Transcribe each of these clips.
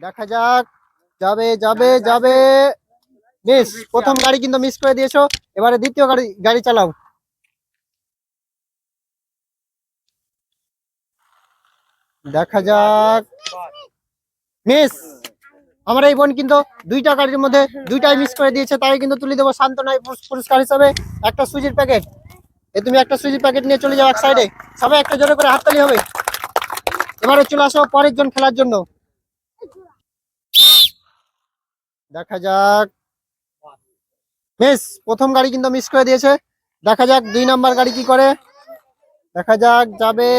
দেখা যাক। যাবে যাবে যাবে। মিস, প্রথম গাড়ি কিন্তু মিস করে দিয়েছ। এবারে দ্বিতীয় গাড়ি গাড়ি চালাও। দেখা যাক। মিস, আমার এই বোন কিন্তু দুইটা গাড়ির মধ্যে দুইটাই মিস করে দিয়েছে। তাই কিন্তু তুলে দেবো শান্তনায় পুরস্কার হিসাবে। একটা সুজির প্যাকেট এ তুমি একটা সুজির প্যাকেট নিয়ে চলে যাও এক সাইডে সবাই একটা জোরে করে হাততালি হবে। এবারে চলে আসো পরের জন খেলার জন্য। দেখা যাক। মিস প্রথম গাড়ি কিন্তু মিস করে দিয়েছে। দেখা যাক দুই নাম্বার গাড়ি কি করে। দেখা যাক, যাবে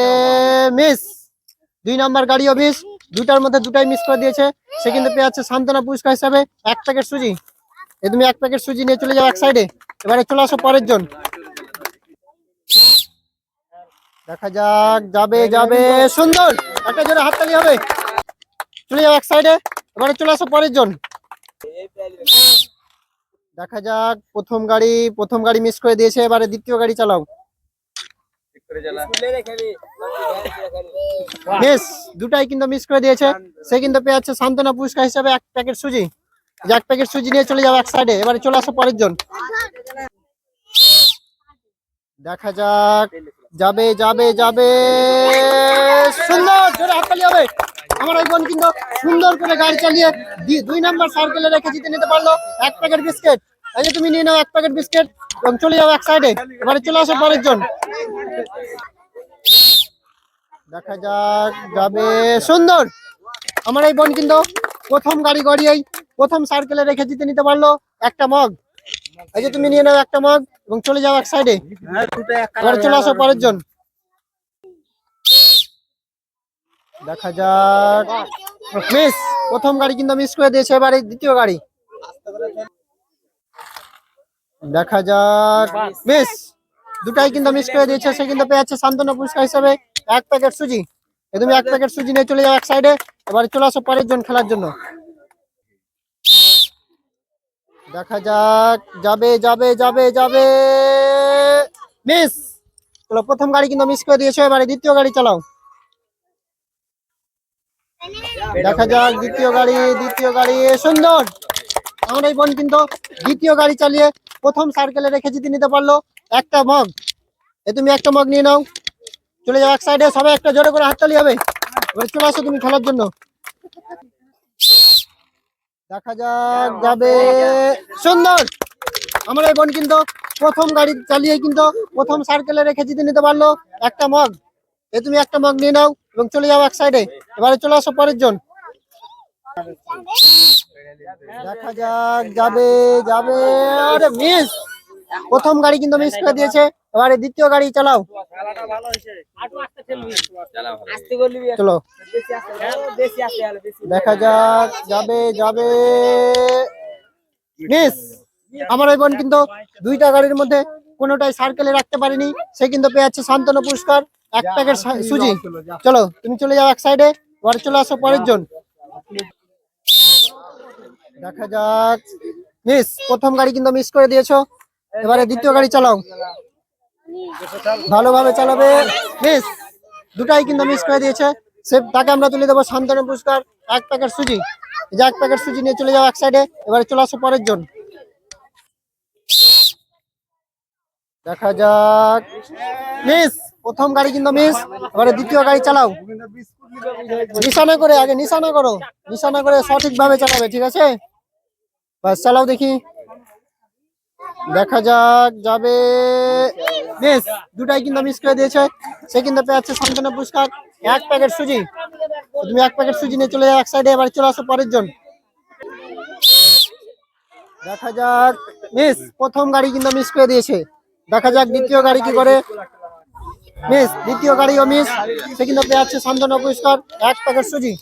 মিস দুই নাম্বার গাড়িও মিস দুটার মধ্যে দুটাই মিস করে দিয়েছে। সে কিন্তু পেয়ে যাচ্ছে সান্ত্বনা পুরস্কার হিসাবে এক প্যাকেট সুজি। এ তুমি এক প্যাকেট সুজি নিয়ে চলে যাও এক সাইডে এবারে চলে আসো পরের জন। দেখা যাক, যাবে যাবে। সুন্দর! একটা জোরে হাততালি হবে। চলে যাও এক সাইডে এবারে চলে আসো পরের জন। দেখা যাক, প্রথম গাড়ি প্রথম গাড়ি মিস করে দিয়েছে, এবারে দ্বিতীয় গাড়ি চালাও। বেশ দুটাই কিন্তু মিস করে দিয়েছে। সে কিন্তু পেয়ে যাচ্ছে সান্ত্বনা পুরস্কার হিসাবে এক প্যাকেট সুজি। এক প্যাকেট সুজি নিয়ে চলে যাও এক সাইডে এবারে চলে আসো পরের জন। দেখা যাক, যাবে যাবে যাবে। সুন্দর, জোরে হাততালি হবে। আমার ওই বোন কিন্তু সুন্দর করে গাড়ি চালিয়ে দুই নাম্বার সার্কেলে রেখে জিতে নিতে পারল। এক প্যাকেট বিস্কিট এই যে তুমি নিয়ে নাও এক প্যাকেট বিস্কিট এবং চলে যাও এক সাইডে এবারে চলে আসো পরের জন দেখা যাক, যাবে সুন্দর। আমার এই বোন কিন্তু প্রথম গাড়ি গড়িয়েই প্রথম সার্কেলে রেখে জিতে নিতে পারল একটা মগ এই যে তুমি নিয়ে নাও একটা মগ এবং চলে যাও এক সাইডে এবারে চলে আসো পরের জন দেখা যাক। মিস প্রথম গাড়ি কিন্তু মিস করে দিয়েছে, এবারে দ্বিতীয় গাড়ি। দেখা যাক। মিস দুটাই কিন্তু মিস করে দিয়েছে, সে কিন্তু পেয়ে যাচ্ছে সান্ত্বনা পুরস্কার হিসাবে এক প্যাকেট সুজি। তুমি এক প্যাকেট সুজি নিয়ে চলে যাও এক সাইডে এবারে চলে আসো পরের জন খেলার জন্য। দেখা যাক, যাবে যাবে যাবে যাবে। মিস প্রথম গাড়ি কিন্তু মিস করে দিয়েছ, এবারে দ্বিতীয় গাড়ি চালাও। দেখা যাক, দ্বিতীয় গাড়ি দ্বিতীয় গাড়ি সুন্দর। আমার এই বোন কিন্তু দ্বিতীয় গাড়ি চালিয়ে প্রথম সার্কেলে রেখে জিতে নিতে পারল। একটা মগ। এ তুমি একটা মগ নিয়ে নাও। চলে যাও এক সাইডে সবাই একটা জোরে করে হাততালি হবে। এবার চলে আসো তুমি খেলার জন্য। দেখা যাক যাবে। সুন্দর। আমার এই বোন কিন্তু প্রথম গাড়ি চালিয়ে কিন্তু প্রথম সার্কেলে রেখে জিতে নিতে পারল। একটা মগ। এ তুমি একটা মগ নিয়ে নাও এবং চলে যাও এক সাইডে এবারে চলে আসো পরের জন। দেখা যাক, যাবে যাবে। আরে মিস প্রথম গাড়ি কিন্তু মিস করে দিয়েছে। এবারে দ্বিতীয় গাড়ি চালাও। চলো। দেখা যাক, যাবে যাবে। মিস আমার ওই বোন কিন্তু দুইটা গাড়ির মধ্যে কোনোটাই সার্কেলে রাখতে পারিনি। সে কিন্তু পেয়ে যাচ্ছে শান্তনু পুরস্কার। এক প্যাকেট সুজি চলো তুমি চলে যাও এক সাইডে এবার চলে আসো পরের জন। দেখা যাক। মিস প্রথম গাড়ি কিন্তু মিস করে দিয়েছ। এবারে দ্বিতীয় গাড়ি চালাও। ভালোভাবে চালাবে। মিস দুটাই কিন্তু মিস করে দিয়েছে। সে তাকে আমরা তুলে দেবো শান্তনু পুরস্কার। এক প্যাকেট সুজি। যে এক প্যাকেট সুজি নিয়ে চলে যাও এক সাইডে এবারে চলে আসো পরের জন। দেখা যাক। মিস, প্রথম গাড়ি কিন্তু মিস, এবারে দ্বিতীয় গাড়ি চালাও। নিশানা করে, আগে নিশানা করো। নিশানা করে সঠিক ভাবে চালাবে, ঠিক আছে? বাস, চালাও দেখি। দেখা যাক, যাবে। মিস, দুটাই কিন্তু মিস করে দিয়েছে। সে কিন্তু পেয়ে যাচ্ছে সান্ত্বনা পুরস্কার। এক প্যাকেট সুজি। তুমি এক প্যাকেট সুজি নিয়ে চলে যাও এক সাইডে এবার চলে আসো পরের জন। দেখা যাক। মিস, প্রথম গাড়ি কিন্তু মিস করে দিয়েছে। দেখা যাক দ্বিতীয় গাড়ি কি করে। মিস, দ্বিতীয় গাড়িও মিস। সে কিন্তু পেয়ে যাচ্ছে সান্ত্বনা পুরস্কার। এক প্যাকেট সুজি।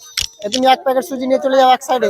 তুমি এক প্যাকেট সুজি নিয়ে চলে যাও এক সাইডে